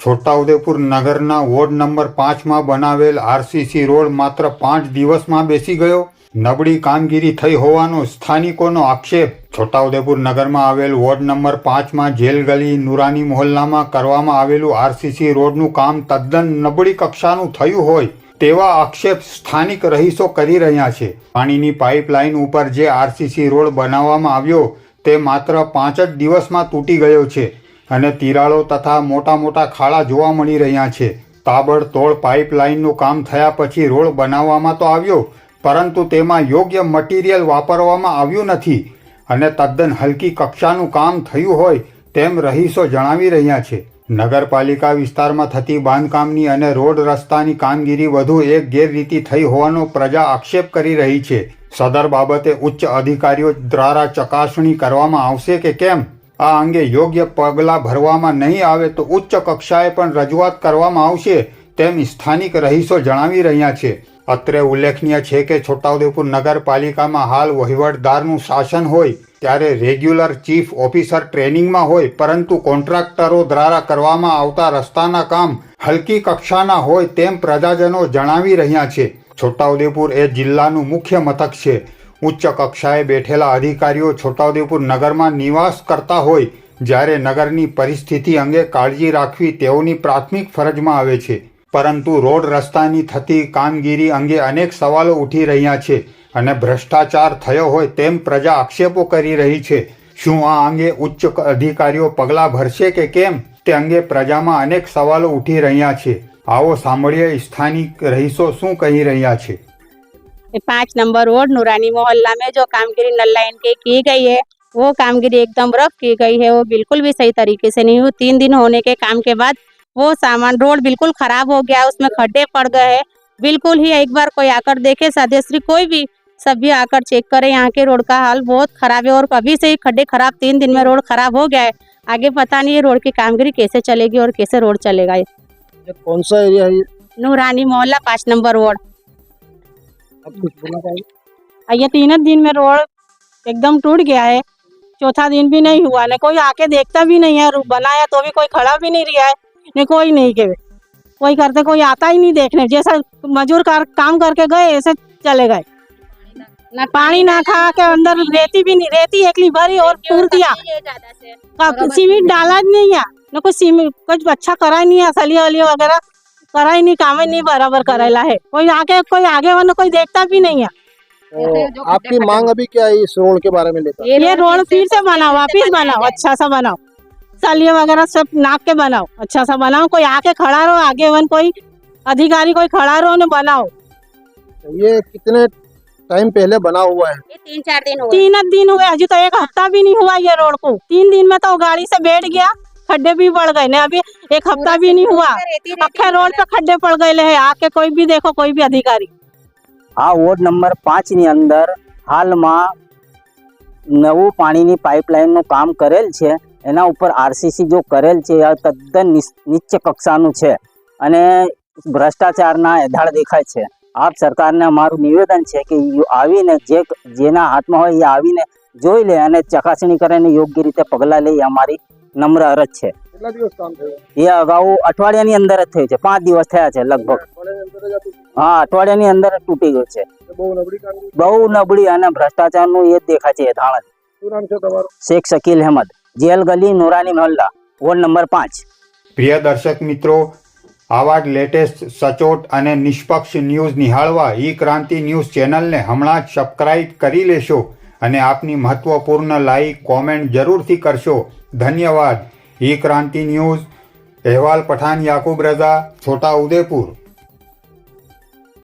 છોટાઉદેપુર નગરના ward number પાંચમાં બનાવેલ આરસીસી રોડ માત્ર પાંચ દિવસમાં બેસી ગયો. નબળી કામગીરી થઈ હોવાનો સ્થાનિકોનો આક્ષેપ. છોટાઉદેપુર નગરમાં આવેલ વોર્ડ નંબર પાંચમાં જેલ ગલી નુરાની મોહલ્લામાં કરવામાં આવેલું આરસીસી રોડનું કામ તદ્દન નબળી કક્ષાનું થયું હોય તેવા આક્ષેપ સ્થાનિક રહીશો કરી રહ્યા છે. પાણીની પાઇપલાઇન ઉપર જે આરસીસી રોડ બનાવવામાં આવ્યો તે માત્ર પાંચ જ દિવસમાં તૂટી ગયો છે અને તિરાડો તથા મોટા મોટા ખાડા જોવા મળી રહ્યા છે. તાબડતોડ પાઇપલાઇનનું કામ થયા પછી રોડ બનાવવામાં તો આવ્યો, પરંતુ તેમાં યોગ્ય મટીરિયલ વાપરવામાં આવ્યું નથી અને તદ્દન હલકી કક્ષાનું કામ થયું હોય તેમ રહીશો જણાવી રહ્યા છે. નગરપાલિકા વિસ્તારમાં થતી બાંધકામની અને રોડ રસ્તાની કામગીરી વધુ એક ગેરરીતિ થઈ હોવાનો પ્રજા આક્ષેપ કરી રહી છે. સદર બાબતે ઉચ્ચ અધિકારીઓ દ્વારા ચકાસણી કરવામાં આવશે કે કેમ? આ અંગે યોગ્ય પગલાં ભરવામાં નહીં આવે તો ઉચ્ચ કક્ષાએ પણ રજૂઆત કરવામાં આવશે. તેમ સ્થાનિક રહીશો જણાવી રહ્યા છે. અત્રે ઉલ્લેખનીય છે કે છોટાઉદેપુર નગરપાલિકામાં હાલ વહીવટદારનું શાસન હોય ત્યારે રેગ્યુલર ચીફ ઓફિસર ટ્રેનિંગમાં હોય પરંતુ કોન્ટ્રાક્ટરો દ્વારા કરવામાં આવતા રસ્તાના કામ હલકી કક્ષાના હોય તેમ પ્રજાજનો જણાવી રહ્યા છે. છોટાઉદેપુર એ જિલ્લાનું મુખ્ય મથક છે. ઉચ્ચ કક્ષાએ બેઠેલા અધિકારીઓ છોટાઉદેપુર નગરમાં નિવાસ કરતા હોય જ્યારે નગરની પરિસ્થિતિ અંગે કાળજી રાખવી તેઓની પ્રાથમિક ફરજમાં આવે છે. પરંતુ રોડ રસ્તાની થતી કામગીરી અંગે અનેક સવાલો ઉઠી રહ્યા છે અને ભ્રષ્ટાચાર થયો હોય તેમ પ્રજા આક્ષેપો કરી રહી છે શું આ અંગે ઉચ્ચ અધિકારીઓ પગલાં ભરશે કે કેમ તે અંગે પ્રજામાં અનેક સવાલો ઉઠી રહ્યા છે આવો સાંભળીએ સ્થાનિક રહીશો શું કહી રહ્યા છે ये पाँच नंबर रोड नूरानी मोहल्ला में जो कामगिरी नल लाइन के की गई है वो कामगिरी एकदम रफ की गई है वो बिल्कुल भी सही तरीके से नहीं हुई तीन दिन होने के काम के बाद वो सामान रोड बिल्कुल खराब हो गया उसमें खड्डे पड़ गए हैं। बिल्कुल ही एक बार कोई आकर देखे सदस्य कोई भी सभी आकर चेक करे यहाँ के रोड का हाल बहुत खराब है और अभी से ही खड्डे खराब तीन दिन में रोड खराब हो गया है। आगे पता नहीं ये रोड की कामगिरी कैसे चलेगी और कैसे रोड चलेगा ये। कौन सा एरिया है नूरानी मोहल्ला पाँच नंबर रोड आप कुछ बोलना चाहिए और ये तीन दिन में रोड एकदम टूट गया है। चौथा दिन भी नहीं हुआ न कोई आके देखता भी नहीं है बनाया तो भी कोई खड़ा भी नहीं रहा है। न कोई नहीं के कोई करते कोई आता ही नहीं देखने। जैसा मजूर कर, काम करके गए ऐसे चले गए। ना पानी ना खा के अंदर रेती भी नहीं रेती एकली भरी और पूर दिया। सीमेंट डाला नहीं है न कुछ सीमेंट कुछ अच्छा करा ही नहीं है सलिया वलिया वगैरह करा ही नहीं काम ही नहीं बराबर करेला है। कोई आके कोई आगे वाला कोई देखता भी नहीं है। तो आपकी मांग अभी क्या है इस रोड के बारे में लेकर? ये रोड फिर से बनाओ वापिस बनाओ अच्छा सा बनाओ। सलिए वगैरह सब नाप के बनाओ अच्छा सा बनाओ कोई आके खड़ा रहो आगे वन कोई अधिकारी कोई खड़ा रहो ने बनाओ ये कितने टाइम पहले बना हुआ है ये तीन चार दिन हुए तीन दिन हुए अभी तो एक हफ्ता भी नहीं हुआ ये रोड को तीन दिन में तो गाड़ी से बैठ गया खड्डे भी पड़ गए ने अभी एक हफ्ता भी नहीं हुआ अखे रोड पे खड्डे पड़ गए है आके कोई भी देखो कोई भी अधिकारी આ વોર્ડ નંબર પાંચની અંદર હાલમાં નવું પાણીની પાઇપલાઇનનું કામ કરેલ છે એના ઉપર આરસીસી જો કરેલ છે આ તદ્દન નીચ્ચ કક્ષાનું છે અને ભ્રષ્ટાચારના એધાળ દેખાય છે. આપ સરકારને અમારું નિવેદન છે કે આવીને જે જેના હાથમાં હોય એ આવીને જોઈ લે અને ચકાસણી કરીને યોગ્ય રીતે પગલાં લે અમારી નમ્ર અરજ છે. એ અગાઉ અઠવાડિયાની અંદર જ થયું છે. પાંચ દિવસ થયા છે લગભગ. હા અઠવાડિયાની અંદર જ તૂટી ગયું છે. બહુ નબળી અને ભ્રષ્ટાચારનું એ જ દેખાય છે ધાણ શેખ શકીલ અહેમદ. જેલ ગલી નોરાની મહોલ્લા, વોર્ડ નંબર પાંચ. પ્રિય દર્શક મિત્રો, આવા જ લેટેસ્ટ સચોટ અને નિષ્પક્ષ ન્યૂઝ નિહાળવા ઈ ક્રાંતિ ન્યૂઝ ચેનલને હમણાં જ સબસ્ક્રાઇબ કરી લેશો અને આપની મહત્વપૂર્ણ લાઈક કોમેન્ટ જરૂરથી કરશો. ધન્યવાદ. ઈ ક્રાંતિ ન્યૂઝ, અહેવાલ પઠાણ યાકુબ રઝા છોટા ઉદેપુર